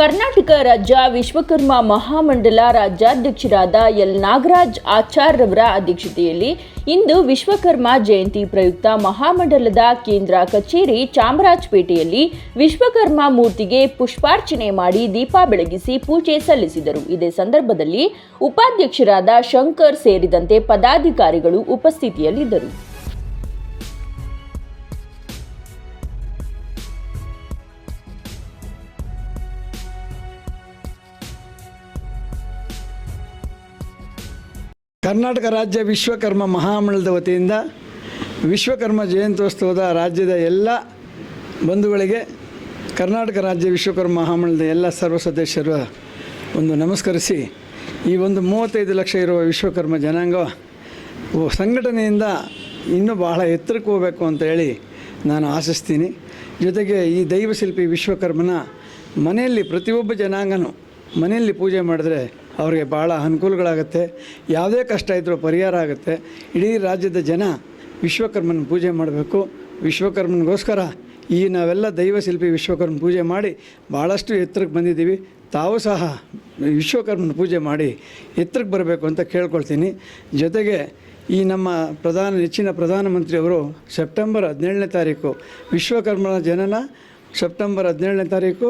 ಕರ್ನಾಟಕ ರಾಜ್ಯ ವಿಶ್ವಕರ್ಮ ಮಹಾಮಂಡಲ ರಾಜ್ಯಾಧ್ಯಕ್ಷರಾದ ಎಲ್ ನಾಗರಾಜ್ ಆಚಾರ್ರವರ ಅಧ್ಯಕ್ಷತೆಯಲ್ಲಿ ಇಂದು ವಿಶ್ವಕರ್ಮ ಜಯಂತಿ ಪ್ರಯುಕ್ತ ಮಹಾಮಂಡಲದ ಕೇಂದ್ರ ಕಚೇರಿ ಚಾಮರಾಜಪೇಟೆಯಲ್ಲಿ ವಿಶ್ವಕರ್ಮ ಮೂರ್ತಿಗೆ ಪುಷ್ಪಾರ್ಚನೆ ಮಾಡಿ ದೀಪ ಬೆಳಗಿಸಿ ಪೂಜೆ ಸಲ್ಲಿಸಿದರು. ಇದೇ ಸಂದರ್ಭದಲ್ಲಿ ಉಪಾಧ್ಯಕ್ಷರಾದ ಶಂಕರ್ ಸೇರಿದಂತೆ ಪದಾಧಿಕಾರಿಗಳು ಉಪಸ್ಥಿತಿಯಲ್ಲಿದ್ದರು. ಕರ್ನಾಟಕ ರಾಜ್ಯ ವಿಶ್ವಕರ್ಮ ಮಹಾಮಂಡಲದ ವತಿಯಿಂದ ವಿಶ್ವಕರ್ಮ ಜಯಂತ್ಯೋತ್ಸವದ ರಾಜ್ಯದ ಎಲ್ಲ ಬಂಧುಗಳಿಗೆ, ಕರ್ನಾಟಕ ರಾಜ್ಯ ವಿಶ್ವಕರ್ಮ ಮಹಾಮಂಡಲದ ಎಲ್ಲ ಸರ್ವ ಸದಸ್ಯರು ಒಂದು ನಮಸ್ಕರಿಸಿ, ಈ ಒಂದು ಮೂವತ್ತೈದು ಲಕ್ಷ ಇರುವ ವಿಶ್ವಕರ್ಮ ಜನಾಂಗ ಸಂಘಟನೆಯಿಂದ ಇನ್ನೂ ಬಹಳ ಎತ್ತರಕ್ಕೆ ಹೋಗಬೇಕು ಅಂತ ಹೇಳಿ ನಾನು ಆಶಿಸ್ತೀನಿ. ಜೊತೆಗೆ ಈ ದೈವಶಿಲ್ಪಿ ವಿಶ್ವಕರ್ಮನ ಮನೆಯಲ್ಲಿ ಪ್ರತಿಯೊಬ್ಬ ಜನಾಂಗನೂ ಮನೆಯಲ್ಲಿ ಪೂಜೆ ಮಾಡಿದ್ರೆ ಅವ್ರಿಗೆ ಭಾಳ ಅನುಕೂಲಗಳಾಗುತ್ತೆ. ಯಾವುದೇ ಕಷ್ಟ ಇದ್ದರೂ ಪರಿಹಾರ ಆಗುತ್ತೆ. ಇಡೀ ರಾಜ್ಯದ ಜನ ವಿಶ್ವಕರ್ಮನ ಪೂಜೆ ಮಾಡಬೇಕು. ವಿಶ್ವಕರ್ಮನಿಗೋಸ್ಕರ ಈ ನಾವೆಲ್ಲ ದೈವಶಿಲ್ಪಿ ವಿಶ್ವಕರ್ಮ ಪೂಜೆ ಮಾಡಿ ಭಾಳಷ್ಟು ಎತ್ತರಕ್ಕೆ ಬಂದಿದ್ದೀವಿ. ತಾವು ಸಹ ವಿಶ್ವಕರ್ಮನ ಪೂಜೆ ಮಾಡಿ ಎತ್ತರಕ್ಕೆ ಬರಬೇಕು ಅಂತ ಕೇಳ್ಕೊಳ್ತೀನಿ. ಜೊತೆಗೆ ಈ ನಮ್ಮ ಪ್ರಧಾನ, ನೆಚ್ಚಿನ ಪ್ರಧಾನಮಂತ್ರಿಯವರು ಸೆಪ್ಟೆಂಬರ್ ಹದಿನೇಳನೇ ತಾರೀಕು, ವಿಶ್ವಕರ್ಮನ ಜನನ ಸೆಪ್ಟೆಂಬರ್ ಹದಿನೇಳನೇ ತಾರೀಕು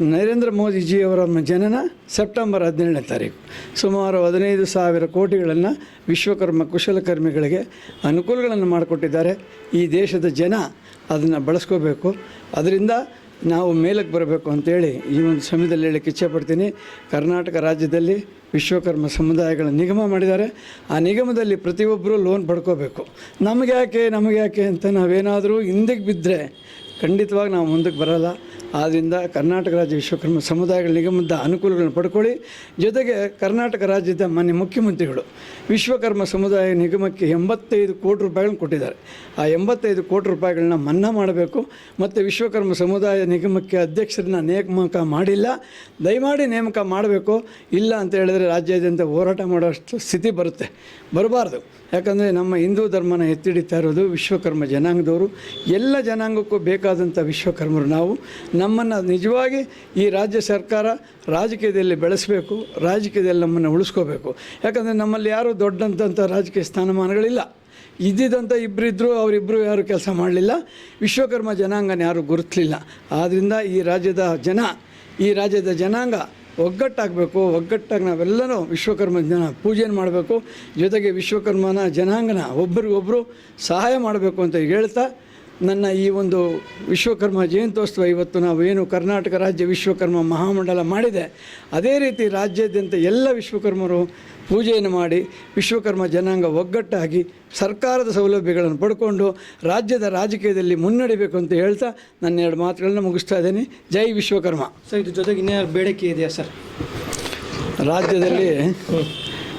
ನರೇಂದ್ರ ಮೋದಿಜಿಯವರ ಜನನ ಸೆಪ್ಟೆಂಬರ್ ಹದಿನೇಳನೇ ತಾರೀಕು. ಸುಮಾರು ಹದಿನೈದು ಸಾವಿರ ಕೋಟಿಗಳನ್ನು ವಿಶ್ವಕರ್ಮ ಕುಶಲಕರ್ಮಿಗಳಿಗೆ ಅನುಕೂಲಗಳನ್ನು ಮಾಡಿಕೊಟ್ಟಿದ್ದಾರೆ. ಈ ದೇಶದ ಜನ ಅದನ್ನು ಬಳಸ್ಕೋಬೇಕು. ಅದರಿಂದ ನಾವು ಮೇಲಕ್ಕೆ ಬರಬೇಕು ಅಂತೇಳಿ ಈ ಒಂದು ಸಮಯದಲ್ಲಿ ಹೇಳಕ್ಕೆ ಇಚ್ಛೆಪಡ್ತೀನಿ. ಕರ್ನಾಟಕ ರಾಜ್ಯದಲ್ಲಿ ವಿಶ್ವಕರ್ಮ ಸಮುದಾಯಗಳ ನಿಗಮ ಮಾಡಿದ್ದಾರೆ. ಆ ನಿಗಮದಲ್ಲಿ ಪ್ರತಿಯೊಬ್ಬರೂ ಲೋನ್ ಪಡ್ಕೋಬೇಕು. ನಮಗೆ ಯಾಕೆ ಅಂತ ನಾವೇನಾದರೂ ಹಿಂದಕ್ಕೆ ಬಿದ್ದರೆ ಖಂಡಿತವಾಗಿ ನಾವು ಮುಂದಕ್ಕೆ ಬರಲ್ಲ. ಆದ್ದರಿಂದ ಕರ್ನಾಟಕ ರಾಜ್ಯ ವಿಶ್ವಕರ್ಮ ಸಮುದಾಯಗಳ ನಿಗಮದ ಅನುಕೂಲಗಳನ್ನು ಪಡ್ಕೊಳ್ಳಿ. ಜೊತೆಗೆ ಕರ್ನಾಟಕ ರಾಜ್ಯದ ಮಾನ್ಯ ಮುಖ್ಯಮಂತ್ರಿಗಳು ವಿಶ್ವಕರ್ಮ ಸಮುದಾಯ ನಿಗಮಕ್ಕೆ ಎಂಬತ್ತೈದು ಕೋಟಿ ರೂಪಾಯಿಗಳನ್ನು ಕೊಟ್ಟಿದ್ದಾರೆ. ಆ ಎಂಬತ್ತೈದು ಕೋಟಿ ರೂಪಾಯಿಗಳನ್ನ ಮನ್ನಾ ಮಾಡಬೇಕು. ಮತ್ತು ವಿಶ್ವಕರ್ಮ ಸಮುದಾಯ ನಿಗಮಕ್ಕೆ ಅಧ್ಯಕ್ಷರನ್ನ ನೇಮಕ ಮಾಡಿಲ್ಲ. ದಯಮಾಡಿ ನೇಮಕ ಮಾಡಬೇಕು. ಇಲ್ಲ ಅಂತ ಹೇಳಿದರೆ ರಾಜ್ಯಾದ್ಯಂತ ಹೋರಾಟ ಮಾಡೋಷ್ಟು ಸ್ಥಿತಿ ಬರುತ್ತೆ. ಬರಬಾರ್ದು. ಯಾಕಂದರೆ ನಮ್ಮ ಹಿಂದೂ ಧರ್ಮನ ಎತ್ತಿಡಿತಾ ಇರೋದು ವಿಶ್ವಕರ್ಮ ಜನಾಂಗದವರು. ಎಲ್ಲ ಜನಾಂಗಕ್ಕೂ ಬೇಕಾದಂಥ ವಿಶ್ವಕರ್ಮರು ನಾವು. ನಮ್ಮನ್ನು ನಿಜವಾಗಿ ಈ ರಾಜ್ಯ ಸರ್ಕಾರ ರಾಜಕೀಯದಲ್ಲಿ ಬೆಳೆಸಬೇಕು, ರಾಜಕೀಯದಲ್ಲಿ ನಮ್ಮನ್ನು ಉಳಿಸ್ಕೋಬೇಕು. ಯಾಕಂದರೆ ನಮ್ಮಲ್ಲಿ ಯಾರೂ ದೊಡ್ಡಂಥ ರಾಜಕೀಯ ಸ್ಥಾನಮಾನಗಳಿಲ್ಲ. ಇದ್ದಿದ್ದಂಥ ಇಬ್ಬರಿದ್ದರು ಅವರಿಬ್ಬರು ಯಾರು ಕೆಲಸ ಮಾಡಲಿಲ್ಲ. ವಿಶ್ವಕರ್ಮ ಜನಾಂಗನ ಯಾರು ಗುರುತಲಿಲ್ಲ. ಆದ್ದರಿಂದ ಈ ರಾಜ್ಯದ ಜನ, ಈ ರಾಜ್ಯದ ಜನಾಂಗ ಒಗ್ಗಟ್ಟಾಗಬೇಕು. ಒಗ್ಗಟ್ಟಾಗಿ ನಾವೆಲ್ಲರೂ ವಿಶ್ವಕರ್ಮ ಜನ ಪೂಜೆಯನ್ನು ಮಾಡಬೇಕು. ಜೊತೆಗೆ ವಿಶ್ವಕರ್ಮನ ಜನಾಂಗನ ಒಬ್ಬರಿಗೊಬ್ಬರು ಸಹಾಯ ಮಾಡಬೇಕು ಅಂತ ಹೇಳ್ತಾ ನನ್ನ ಈ ಒಂದು ವಿಶ್ವಕರ್ಮ ಜಯಂತ್ಯೋತ್ಸವ ಇವತ್ತು ನಾವು ಏನು ಕರ್ನಾಟಕ ರಾಜ್ಯ ವಿಶ್ವಕರ್ಮ ಮಹಾಮಂಡಲ ಮಾಡಿದೆ ಅದೇ ರೀತಿ ರಾಜ್ಯಾದ್ಯಂತ ಎಲ್ಲ ವಿಶ್ವಕರ್ಮರು ಪೂಜೆಯನ್ನು ಮಾಡಿ ವಿಶ್ವಕರ್ಮ ಜನಾಂಗ ಒಗ್ಗಟ್ಟಾಗಿ ಸರ್ಕಾರದ ಸೌಲಭ್ಯಗಳನ್ನು ಪಡ್ಕೊಂಡು ರಾಜ್ಯದ ರಾಜಕೀಯದಲ್ಲಿ ಮುನ್ನಡಿಬೇಕು ಅಂತ ಹೇಳ್ತಾ ನನ್ನ ಎರಡು ಮಾತುಗಳನ್ನ ಮುಗಿಸ್ತಾ ಇದ್ದೀನಿ. ಜೈ ವಿಶ್ವಕರ್ಮ. ಸರ್ ಇದ್ರ ಜೊತೆಗೆ ಇನ್ಯಾರು ಬೇಡಿಕೆ ಇದೆಯಾ ಸರ್? ರಾಜ್ಯದಲ್ಲಿ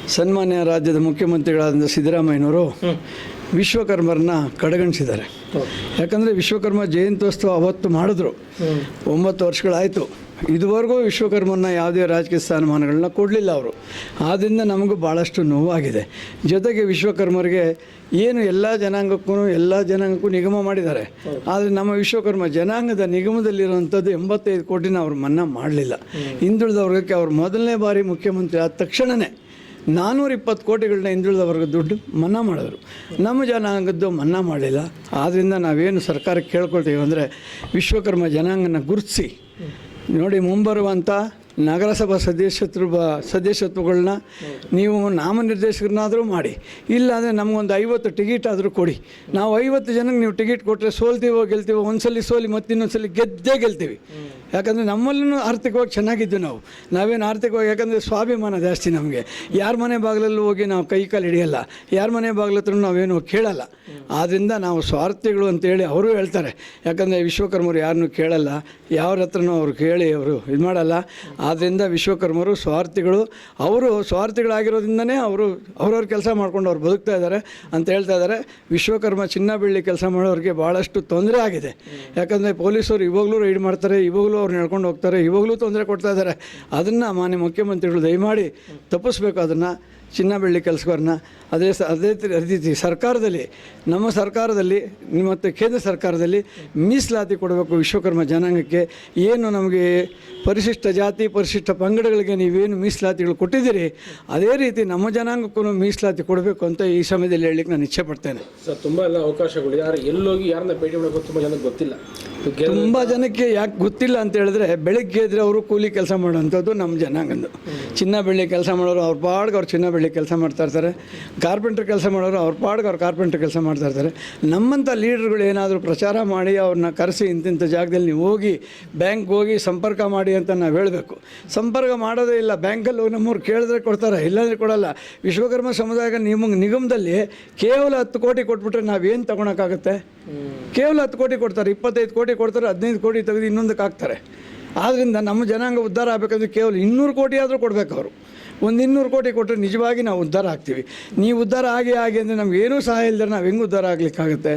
ಸನ್ಮಾನ್ಯ ರಾಜ್ಯದ ಮುಖ್ಯಮಂತ್ರಿಗಳಾದ ಸಿದ್ದರಾಮಯ್ಯನವರು ವಿಶ್ವಕರ್ಮರನ್ನ ಕಡೆಗಣಿಸಿದ್ದಾರೆ. ಯಾಕಂದರೆ ವಿಶ್ವಕರ್ಮ ಜಯಂತ್ಯೋತ್ಸವ ಅವತ್ತು ಮಾಡಿದ್ರು. ಒಂಬತ್ತು ವರ್ಷಗಳಾಯಿತು. ಇದುವರೆಗೂ ವಿಶ್ವಕರ್ಮನ ಯಾವುದೇ ರಾಜಕೀಯ ಸ್ಥಾನಮಾನಗಳನ್ನ ಕೊಡಲಿಲ್ಲ ಅವರು. ಆದ್ದರಿಂದ ನಮಗೂ ಭಾಳಷ್ಟು ನೋವಾಗಿದೆ. ಜೊತೆಗೆ ವಿಶ್ವಕರ್ಮರಿಗೆ ಏನು ಎಲ್ಲ ಜನಾಂಗಕ್ಕೂ ಎಲ್ಲ ಜನಾಂಗಕ್ಕೂ ನಿಗಮ ಮಾಡಿದ್ದಾರೆ. ಆದರೆ ನಮ್ಮ ವಿಶ್ವಕರ್ಮ ಜನಾಂಗದ ನಿಗಮದಲ್ಲಿರುವಂಥದ್ದು ಎಂಬತ್ತೈದು ಕೋಟಿನ ಅವರು ಮನ್ನಾ ಮಾಡಲಿಲ್ಲ. ಹಿಂದುಳಿದ ವರ್ಗಕ್ಕೆ ಅವರು ಮೊದಲನೇ ಬಾರಿ ಮುಖ್ಯಮಂತ್ರಿ ಆದ ತಕ್ಷಣವೇ ನಾನ್ನೂರ ಇಪ್ಪತ್ತು ಕೋಟಿಗಳನ್ನ ಹಿಂದುಳಿದವರೆಗೂ ದುಡ್ಡು ಮನ್ನಾ ಮಾಡಿದ್ರು. ನಮ್ಮ ಜನಾಂಗದ್ದು ಮನ್ನಾ ಮಾಡಲಿಲ್ಲ ಆದ್ದರಿಂದ ನಾವೇನು ಸರ್ಕಾರಕ್ಕೆ ಕೇಳ್ಕೊಳ್ತೀವಿ ಅಂದರೆ ವಿಶ್ವಕರ್ಮ ಜನಾಂಗನ ಗುರುತಿಸಿ. ನೋಡಿ ಮುಂಬರುವಂಥ ನಗರಸಭಾ ಸದಸ್ಯತ್ವ ಸದಸ್ಯತ್ವಗಳನ್ನ ನೀವು ನಾಮನಿರ್ದೇಶಕರನ್ನಾದರೂ ಮಾಡಿ. ಇಲ್ಲಾಂದರೆ ನಮಗೊಂದು ಐವತ್ತು ಟಿಕೆಟ್ ಆದರೂ ಕೊಡಿ. ನಾವು ಐವತ್ತು ಜನಕ್ಕೆ ನೀವು ಟಿಕೆಟ್ ಕೊಟ್ಟರೆ ಸೋಲ್ತೀವೋ ಗೆಲ್ತೀವೋ ಒಂದ್ಸಲಿ ಸೋಲಿ ಮತ್ತೆ ಇನ್ನೊಂದ್ಸಲಿ ಗೆದ್ದೇ ಗೆಲ್ತೀವಿ. ಯಾಕಂದರೆ ನಮ್ಮಲ್ಲೂ ಆರ್ಥಿಕವಾಗಿ ಚೆನ್ನಾಗಿದ್ದು ನಾವು. ನಾವೇನು ಆರ್ಥಿಕವಾಗಿ, ಯಾಕಂದರೆ ಸ್ವಾಭಿಮಾನ ಜಾಸ್ತಿ ನಮಗೆ. ಯಾರ ಮನೆ ಬಾಗಿಲಲ್ಲೂ ಹೋಗಿ ನಾವು ಕೈ ಕಾಲು ಹಿಡಿಯಲ್ಲ, ಯಾರ ಮನೆ ಬಾಗಿಲ ಹತ್ರ ನಾವೇನು ಕೇಳಲ್ಲ. ಆದ್ದರಿಂದ ನಾವು ಸ್ವಾರ್ಥಿಗಳು ಅಂತೇಳಿ ಅವರು ಹೇಳ್ತಾರೆ. ಯಾಕಂದರೆ ವಿಶ್ವಕರ್ಮರು ಯಾರನ್ನೂ ಕೇಳಲ್ಲ, ಯಾರ ಹತ್ರನೂ ಅವರು ಕೇಳಿ ಅವರು ಇದು ಮಾಡಲ್ಲ. ಆದ್ದರಿಂದ ವಿಶ್ವಕರ್ಮರು ಸ್ವಾರ್ಥಿಗಳು, ಅವರು ಸ್ವಾರ್ಥಿಗಳಾಗಿರೋದ್ರಿಂದನೇ ಅವರು ಅವ್ರವ್ರ ಕೆಲಸ ಮಾಡ್ಕೊಂಡು ಅವ್ರು ಬದುಕ್ತಾ ಇದ್ದಾರೆ ಅಂತ ಹೇಳ್ತಾ ಇದ್ದಾರೆ ವಿಶ್ವಕರ್ಮ ಚಿನ್ನ ಬೆಳ್ಳಿ ಕೆಲಸ ಮಾಡೋರಿಗೆ ಭಾಳಷ್ಟು ತೊಂದರೆ ಆಗಿದೆ. ಯಾಕಂದರೆ ಪೊಲೀಸರು ಇವಾಗಲೂ ರೈಡ್ ಮಾಡ್ತಾರೆ, ಇವಾಗಲೂ ಅವ್ರು ನಡ್ಕೊಂಡು ಹೋಗ್ತಾರೆ, ಇವಾಗಲೂ ತೊಂದರೆ ಕೊಡ್ತಾ ಇದ್ದಾರೆ ಅದನ್ನು ಮಾನ್ಯ ಮುಖ್ಯಮಂತ್ರಿಗಳು ದಯಮಾಡಿ ತಪ್ಪಿಸ್ಬೇಕು ಅದನ್ನು ಚಿನ್ನ ಬೆಳ್ಳಿ ಕೆಲಸಗಾರನ್ನ. ಅದೇ ಸ, ಅದೇ ರೀತಿ ಸರ್ಕಾರದಲ್ಲಿ, ನಮ್ಮ ಸರ್ಕಾರದಲ್ಲಿ ಮತ್ತು ಕೇಂದ್ರ ಸರ್ಕಾರದಲ್ಲಿ ಮೀಸಲಾತಿ ಕೊಡಬೇಕು ವಿಶ್ವಕರ್ಮ ಜನಾಂಗಕ್ಕೆ. ಏನು ನಮಗೆ ಪರಿಶಿಷ್ಟ ಜಾತಿ, ಪರಿಶಿಷ್ಟ ಪಂಗಡಗಳಿಗೆ ನೀವೇನು ಮೀಸಲಾತಿಗಳು ಕೊಟ್ಟಿದ್ದೀರಿ, ಅದೇ ರೀತಿ ನಮ್ಮ ಜನಾಂಗಕ್ಕೂ ಮೀಸಲಾತಿ ಕೊಡಬೇಕು ಅಂತ ಈ ಸಮಯದಲ್ಲಿ ಹೇಳಲಿಕ್ಕೆ ನಾನು ಇಚ್ಛೆ ಪಡ್ತೇನೆ. ಸರ್, ತುಂಬ ಎಲ್ಲ ಅವಕಾಶಗಳು. ಯಾರು ಎಲ್ಲೋಗಿ ಯಾರನ್ನ ಭೇಟಿ ಮಾಡಬೇಕು ತುಂಬ ಜನಕ್ಕೆ ಗೊತ್ತಿಲ್ಲ. ತುಂಬ ಜನಕ್ಕೆ ಯಾಕೆ ಗೊತ್ತಿಲ್ಲ ಅಂತ ಹೇಳಿದ್ರೆ ಬೆಳಗ್ಗೆ ಎದ್ರೆ ಅವರು ಕೂಲಿ ಕೆಲಸ ಮಾಡೋವಂಥದ್ದು ನಮ್ಮ ಜನಾಂಗದ್ದು ಚಿನ್ನ ಬೆಳ್ಳಿ ಕೆಲಸ ಮಾಡೋರು ಅವ್ರ ಪಾಡ್ಗೆ ಅವ್ರು ಚಿನ್ನ ಬೆಳ್ಳಿ ಕೆಲಸ ಮಾಡ್ತಾ ಇರ್ತಾರೆ. ಕಾರ್ಪೆಂಟ್ರ್ ಕೆಲಸ ಮಾಡೋರು ಅವ್ರ ಪಾಡ್ಗೆ ಅವ್ರು ಕಾರ್ಪೆಂಟ್ರ್ ಕೆಲಸ ಮಾಡ್ತಾ ಇರ್ತಾರೆ. ನಮ್ಮಂಥ ಲೀಡರ್ಗಳು ಏನಾದರೂ ಪ್ರಚಾರ ಮಾಡಿ ಅವ್ರನ್ನ ಕರೆಸಿ ಇಂತಿಂಥ ಜಾಗದಲ್ಲಿ ನೀವು ಹೋಗಿ ಬ್ಯಾಂಕ್ ಹೋಗಿ ಸಂಪರ್ಕ ಮಾಡಿ ಅಂತ ನಾವು ಹೇಳಬೇಕು. ಸಂಪರ್ಕ ಮಾಡೋದೇ ಇಲ್ಲ. ಬ್ಯಾಂಕಲ್ಲಿ ಹೋಗಿ ನಮ್ಮವ್ರು ಕೇಳಿದ್ರೆ ಕೊಡ್ತಾರೆ. ಇಲ್ಲಾಂದರೆ ಕೊಡಲ್ಲ. ವಿಶ್ವಕರ್ಮ ಸಮುದಾಯ ನಿಮಗೆ ನಿಗಮದಲ್ಲಿ ಕೇವಲ ಹತ್ತು ಕೋಟಿ ಕೊಟ್ಬಿಟ್ರೆ ನಾವೇನು ತೊಗೊಳಕ್ಕಾಗುತ್ತೆ? ಕೇವಲ ಹತ್ತು ಕೋಟಿ ಕೊಡ್ತಾರೆ. ಇಪ್ಪತ್ತೈದು ಕೋಟಿ ಕೊಡ್ತಾರೆ, ಹದಿನೈದು ಕೋಟಿ ತೆಗೆದು ಇನ್ನೊಂದಕ್ಕೆ ಹಾಕ್ತಾರೆ. ಆದ್ದರಿಂದ ನಮ್ಮ ಜನಾಂಗ ಉದ್ಧಾರ ಆಗಬೇಕಂದ್ರೆ ಕೇವಲ ಇನ್ನೂರು ಕೋಟಿ ಆದರೂ ಕೊಡಬೇಕು ಅವರು. ಒಂದು ಇನ್ನೂರು ಕೋಟಿ ಕೊಟ್ಟರೆ ನಿಜವಾಗಿ ನಾವು ಉದ್ಧಾರ ಆಗ್ತೀವಿ. ನೀವು ಉದ್ಧಾರ ಆಗಿ ಆಗಿ ಅಂದರೆ ನಮ್ಗೆ ಏನೂ ಸಹಾಯ ಇಲ್ಲದ್ರೆ ನಾವು ಹೆಂಗೆ ಉದ್ಧಾರ ಆಗಲಿಕ್ಕಾಗುತ್ತೆ?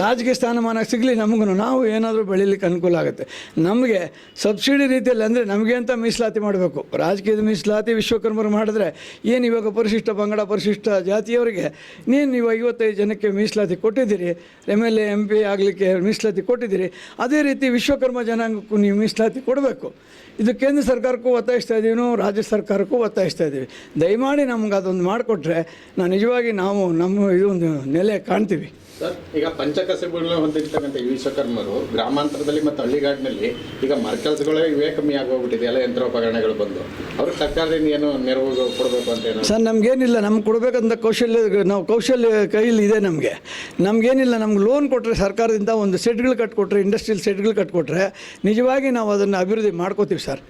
ರಾಜಕೀಯ ಸ್ಥಾನಮಾನ ಸಿಗಲಿ ನಮಗೂ ನಾವು ಏನಾದರೂ ಬೆಳೀಲಿಕ್ಕೆ ಅನುಕೂಲ ಆಗುತ್ತೆ. ನಮಗೆ ಸಬ್ಸಿಡಿ ರೀತಿಯಲ್ಲಿ ಅಂದರೆ ನಮಗೆ ಅಂತ ಮೀಸಲಾತಿ ಮಾಡಬೇಕು? ರಾಜಕೀಯದ ಮೀಸಲಾತಿ ವಿಶ್ವಕರ್ಮರು ಮಾಡಿದ್ರೆ ಏನು ಇವಾಗ ಪರಿಶಿಷ್ಟ ಪಂಗಡ ಪರಿಶಿಷ್ಟ ಜಾತಿಯವರಿಗೆ ನೀನು ನೀವು ಐವತ್ತೈದು ಜನಕ್ಕೆ ಮೀಸಲಾತಿ ಕೊಟ್ಟಿದ್ದೀರಿ, M L A, M P ಆಗಲಿಕ್ಕೆ ಮೀಸಲಾತಿ ಕೊಟ್ಟಿದ್ದೀರಿ, ಅದೇ ರೀತಿ ವಿಶ್ವಕರ್ಮ ಜನಾಂಗಕ್ಕೂ ನೀವು ಮೀಸಲಾತಿ ಕೊಡಬೇಕು. ಇದು ಕೇಂದ್ರ ಸರ್ಕಾರಕ್ಕೂ ಒತ್ತಾಯಿಸ್ತಾ ಇದ್ದೀವಿ ರಾಜ್ಯ ಸರ್ಕಾರಕ್ಕೂ ಒತ್ತಾಯಿಸ್ತಾ ಇದ್ದೀವಿ ದಯಮಾಡಿ ನಮ್ಗೆ ಅದೊಂದು ಮಾಡಿಕೊಟ್ರೆ ನಾನು ನಿಜವಾಗಿ ನಾವು ನಮ್ಮ ಇದೊಂದು ನೆಲೆ ಕಾಣ್ತೀವಿ. ಸರ್ ಈಗ ಪಂಚಕಸಬುಗಳನ್ನ ಹೊಂದಿರ್ತಕ್ಕಂಥ ಈ ವಿಶ್ವಕರ್ಮರು ಗ್ರಾಮಾಂತರದಲ್ಲಿ ಮತ್ತು ಹಳ್ಳಿಗಾಡಿನಲ್ಲಿ ಈಗ ಮರ್ಕಲ್ಸ್ಗಳೇ ಇವೇ ಕಮ್ಮಿ ಆಗೋಗ್ಬಿಟ್ಟಿದೆ ಎಲ್ಲ ಯಂತ್ರೋಪಕರಣಗಳು ಬಂದು. ಅವ್ರಿಗೆ ಸರ್ಕಾರದಿಂದ ಏನು ನೆರವು ಕೊಡಬೇಕು ಅಂತ ಏನು ಸರ್ ನಮಗೇನಿಲ್ಲ ನಮ್ಗೆ ಕೊಡಬೇಕಂತ ಕೌಶಲ್ಯ ನಾವು ಕೌಶಲ್ಯ ಕೈಯಲ್ಲಿ ಇದೆ ನಮಗೆ. ನಮಗೇನಿಲ್ಲ ನಮ್ಗೆ ಲೋನ್ ಕೊಟ್ಟರೆ ಸರ್ಕಾರದಿಂದ ಒಂದು ಸೆಟ್ಗಳು ಕಟ್ಕೊಟ್ರೆ ಇಂಡಸ್ಟ್ರಿಯಲ್ ಸೆಟ್ಗಳು ಕಟ್ಕೊಟ್ರೆ ನಿಜವಾಗಿ ನಾವು ಅದನ್ನು ಅಭಿವೃದ್ಧಿ ಮಾಡ್ಕೋತೀವಿ ಸರ್.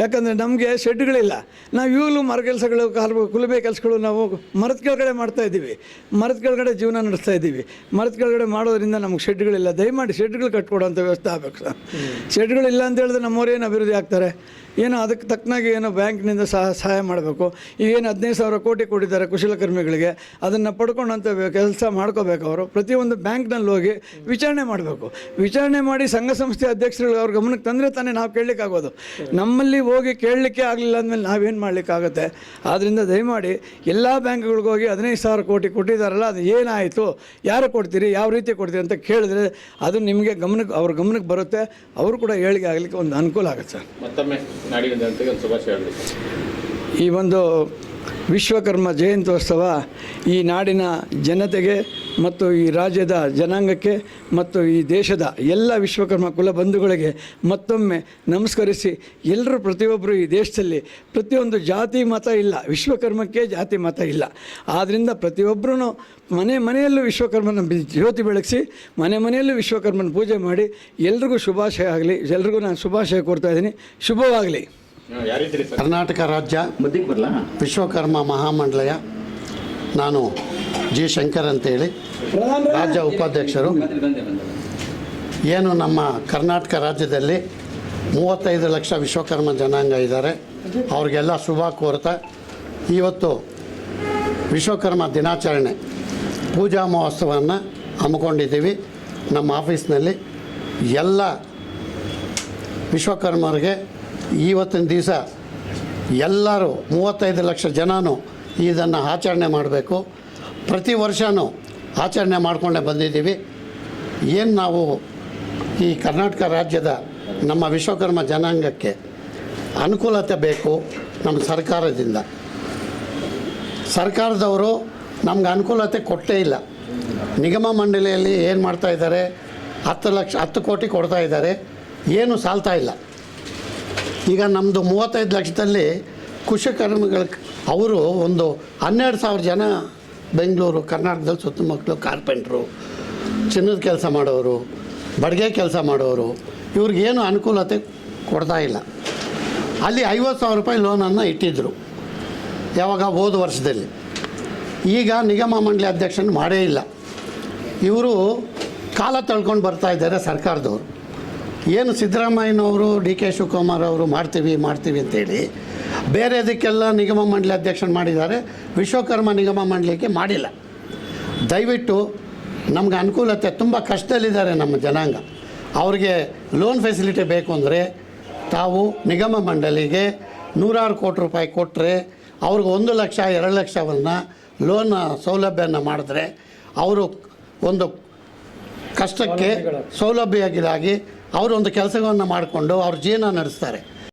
ಯಾಕಂದರೆ ನಮಗೆ ಶೆಡ್ಗಳಿಲ್ಲ. ನಾವು ಇವಾಗಲೂ ಮರ ಕೆಲಸಗಳು ಕಾಲು ಕುಲುಬೆ ಕೆಲಸಗಳು ನಾವು ಮರದ ಕೆಳಗಡೆ ಮಾಡ್ತಾ ಇದ್ದೀವಿ. ಮರದ ಕೆಳಗಡೆ ಜೀವನ ನಡೆಸ್ತಾ ಇದ್ದೀವಿ. ಮರದ ಕೆಳಗಡೆ ಮಾಡೋದರಿಂದ ನಮಗೆ ಶೆಡ್ಗಳಿಲ್ಲ. ದಯಮಾಡಿ ಶೆಡ್ಗಳು ಕಟ್ಕೊಡೋಂಥ ವ್ಯವಸ್ಥೆ ಆಗಬೇಕು ಸರ್. ಶೆಡ್ಗಳಿಲ್ಲ ಅಂತ ಹೇಳಿದ್ರೆ ನಮ್ಮವ್ರು ಏನು ಅಭಿವೃದ್ಧಿ ಆಗ್ತಾರೆ? ಏನೋ ಅದಕ್ಕೆ ತಕ್ಕನಾಗಿ ಏನೋ ಬ್ಯಾಂಕ್ನಿಂದ ಸಹ ಸಹಾಯ ಮಾಡಬೇಕು. ಈಗೇನು ಹದಿನೈದು ಸಾವಿರ ಕೋಟಿ ಕೊಟ್ಟಿದ್ದಾರೆ ಕುಶಲಕರ್ಮಿಗಳಿಗೆ ಅದನ್ನು ಪಡ್ಕೊಂಡಂಥ ಕೆಲಸ ಮಾಡ್ಕೋಬೇಕು ಅವರು. ಪ್ರತಿಯೊಂದು ಬ್ಯಾಂಕ್ನಲ್ಲಿ ಹೋಗಿ ವಿಚಾರಣೆ ಮಾಡಬೇಕು. ವಿಚಾರಣೆ ಮಾಡಿ ಸಂಘ ಸಂಸ್ಥೆ ಅಧ್ಯಕ್ಷರುಗಳು ಅವ್ರ ಗಮನಕ್ಕೆ ತಂದರೆ ತಾನೇ ನಾವು ಕೇಳಲಿಕ್ಕಾಗೋದು. ನಮ್ಮಲ್ಲಿ ಹೋಗಿ ಕೇಳಲಿಕ್ಕೆ ಆಗಲಿಲ್ಲ ಅಂದಮೇಲೆ ನಾವೇನು ಮಾಡಲಿಕ್ಕಾಗುತ್ತೆ? ಆದ್ದರಿಂದ ದಯಮಾಡಿ ಎಲ್ಲ ಬ್ಯಾಂಕ್ಗಳಿಗೆ ಹೋಗಿ ಹದಿನೈದು ಸಾವಿರ ಕೋಟಿ ಕೊಟ್ಟಿದ್ದಾರಲ್ಲ, ಅದು ಏನಾಯಿತು? ಯಾರು ಕೊಡ್ತೀರಿ? ಯಾವ ರೀತಿ ಕೊಡ್ತೀರಿ ಅಂತ ಕೇಳಿದ್ರೆ ಅದು ನಿಮಗೆ ಗಮನಕ್ಕೆ, ಅವ್ರ ಗಮನಕ್ಕೆ ಬರುತ್ತೆ. ಅವರು ಕೂಡ ಹೇಳಿಕೆ ಆಗಲಿಕ್ಕೆ ಒಂದು ಅನುಕೂಲ ಆಗುತ್ತೆ ಸರ್. ಮತ್ತೊಮ್ಮೆ. ಜನತೆಗೆ ಒಂದು ಶುಭಾಶಯ ಈ ಒಂದು ವಿಶ್ವಕರ್ಮ ಜಯಂತ್ಯೋತ್ಸವ ಈ ನಾಡಿನ ಜನತೆಗೆ ಮತ್ತು ಈ ರಾಜ್ಯದ ಜನಾಂಗಕ್ಕೆ ಮತ್ತು ಈ ದೇಶದ ಎಲ್ಲ ವಿಶ್ವಕರ್ಮ ಕುಲ ಬಂಧುಗಳಿಗೆ ಮತ್ತೊಮ್ಮೆ ನಮಸ್ಕರಿಸಿ ಎಲ್ಲರೂ ಪ್ರತಿಯೊಬ್ಬರು ಈ ದೇಶದಲ್ಲಿ ಪ್ರತಿಯೊಂದು ಜಾತಿ ಮತ ಇಲ್ಲ, ವಿಶ್ವಕರ್ಮಕ್ಕೆ ಜಾತಿ ಮತ ಇಲ್ಲ. ಆದ್ದರಿಂದ ಪ್ರತಿಯೊಬ್ಬರೂ ಮನೆ ಮನೆಯಲ್ಲೂ ವಿಶ್ವಕರ್ಮನ ಜ್ಯೋತಿ ಬೆಳಗಿಸಿ, ಮನೆ ಮನೆಯಲ್ಲೂ ವಿಶ್ವಕರ್ಮನ ಪೂಜೆ ಮಾಡಿ, ಎಲ್ರಿಗೂ ಶುಭಾಶಯ ಆಗಲಿ, ಎಲ್ರಿಗೂ ನಾನು ಶುಭಾಶಯ ಕೊಡ್ತಾ ಇದ್ದೀನಿ. ಶುಭವಾಗಲಿ. ಕರ್ನಾಟಕ ರಾಜ್ಯ ವಿಶ್ವಕರ್ಮ ಮಹಾಮಂಡಲಯ. ನಾನು ಜಿ ಶಂಕರ್ ಅಂತೇಳಿ ರಾಜ್ಯ ಉಪಾಧ್ಯಕ್ಷರು. ಏನು ನಮ್ಮ ಕರ್ನಾಟಕ ರಾಜ್ಯದಲ್ಲಿ ಮೂವತ್ತೈದು ಲಕ್ಷ ವಿಶ್ವಕರ್ಮ ಜನಾಂಗ ಇದ್ದಾರೆ. ಅವ್ರಿಗೆಲ್ಲ ಶುಭ ಕೋರ್ತಾ. ಇವತ್ತು ವಿಶ್ವಕರ್ಮ ದಿನಾಚರಣೆ ಪೂಜಾ ಮಹೋತ್ಸವವನ್ನು ಹಮ್ಮಿಕೊಂಡಿದ್ದೀವಿ. ನಮ್ಮ ಆಫೀಸ್ನಲ್ಲಿ ಎಲ್ಲ ವಿಶ್ವಕರ್ಮರಿಗೆ ಇವತ್ತಿನ ದಿವಸ ಎಲ್ಲರೂ ಮೂವತ್ತೈದು ಲಕ್ಷ ಜನನೂ ಇದನ್ನು ಆಚರಣೆ ಮಾಡಬೇಕು. ಪ್ರತಿ ವರ್ಷವೂ ಆಚರಣೆ ಮಾಡಿಕೊಂಡೇ ಬಂದಿದ್ದೀವಿ. ಏನು ನಾವು ಈ ಕರ್ನಾಟಕ ರಾಜ್ಯದ ನಮ್ಮ ವಿಶ್ವಕರ್ಮ ಜನಾಂಗಕ್ಕೆ ಅನುಕೂಲತೆ ಬೇಕು ನಮ್ಮ ಸರ್ಕಾರದಿಂದ. ಸರ್ಕಾರದವರು ನಮ್ಗೆ ಅನುಕೂಲತೆ ಕೊಟ್ಟೇ ಇಲ್ಲ. ನಿಗಮ ಮಂಡಳಿಯಲ್ಲಿ ಏನು ಮಾಡ್ತಾ ಇದ್ದಾರೆ? ಹತ್ತು ಲಕ್ಷ, ಹತ್ತು ಕೋಟಿ ಕೊಡ್ತಾ ಇದ್ದಾರೆ. ಏನು ಸಾಲ್ತಾ ಇಲ್ಲ. ಈಗ ನಮ್ಮದು ಮೂವತ್ತೈದು ಲಕ್ಷದಲ್ಲಿ ಕುಶಕರ್ಮಿಗಳ ಅವರು ಒಂದು ಹನ್ನೆರಡು ಸಾವಿರ ಜನ ಬೆಂಗಳೂರು, ಕರ್ನಾಟಕದಲ್ಲಿ ಸುತ್ತಮುತ್ತಲು ಕಾರ್ಪೆಂಟ್ರು, ಚಿನ್ನದ ಕೆಲಸ ಮಾಡೋರು, ಬಡಿಗೆ ಕೆಲಸ ಮಾಡೋರು, ಇವ್ರಿಗೇನು ಅನುಕೂಲತೆ ಕೊಡ್ತಾ ಇಲ್ಲ. ಅಲ್ಲಿ ಐವತ್ತು ಸಾವಿರ ರೂಪಾಯಿ ಲೋನನ್ನು ಇಟ್ಟಿದ್ದರು ಯಾವಾಗ? ಹೋದ ವರ್ಷದಲ್ಲಿ. ಈಗ ನಿಗಮ ಮಂಡಳಿ ಅಧ್ಯಕ್ಷನ ಮಾಡೇ ಇಲ್ಲ. ಇವರು ಕಾಲ ತಳ್ಕೊಂಡು ಬರ್ತಾ ಇದ್ದಾರೆ ಸರ್ಕಾರದವರು. ಏನು ಸಿದ್ದರಾಮಯ್ಯನವರು ಡಿ ಕೆ ಶಿವಕುಮಾರ್ ಅವರು ಮಾಡ್ತೀವಿ ಮಾಡ್ತೀವಿ ಅಂತೇಳಿ ಬೇರೆದಕ್ಕೆಲ್ಲ ನಿಗಮ ಮಂಡಳಿ ಅಧ್ಯಕ್ಷನ ಮಾಡಿದ್ದಾರೆ. ವಿಶ್ವಕರ್ಮ ನಿಗಮ ಮಂಡಳಿಗೆ ಮಾಡಿಲ್ಲ. ದಯವಿಟ್ಟು ನಮ್ಗೆ ಅನುಕೂಲತೆ ತುಂಬ ಕಷ್ಟದಲ್ಲಿದ್ದಾರೆ ನಮ್ಮ ಜನಾಂಗ. ಅವ್ರಿಗೆ ಲೋನ್ ಫೆಸಿಲಿಟಿ ಬೇಕು ಅಂದರೆ ತಾವು ನಿಗಮ ಮಂಡಳಿಗೆ ನೂರಾರು ಕೋಟಿ ರೂಪಾಯಿ ಕೊಟ್ಟರೆ ಅವ್ರಿಗೆ ಒಂದು ಲಕ್ಷ ಎರಡು ಲಕ್ಷವನ್ನು ಲೋನ್ ಸೌಲಭ್ಯನ ಮಾಡಿದ್ರೆ ಅವರು ಒಂದು ಕಷ್ಟಕ್ಕೆ ಸೌಲಭ್ಯಗಳಾಗಿ ಅವರು ಒಂದು ಕೆಲಸವನ್ನು ಮಾಡಿಕೊಂಡು ಅವ್ರ ಜೀವನ ನಡೆಸ್ತಾರೆ.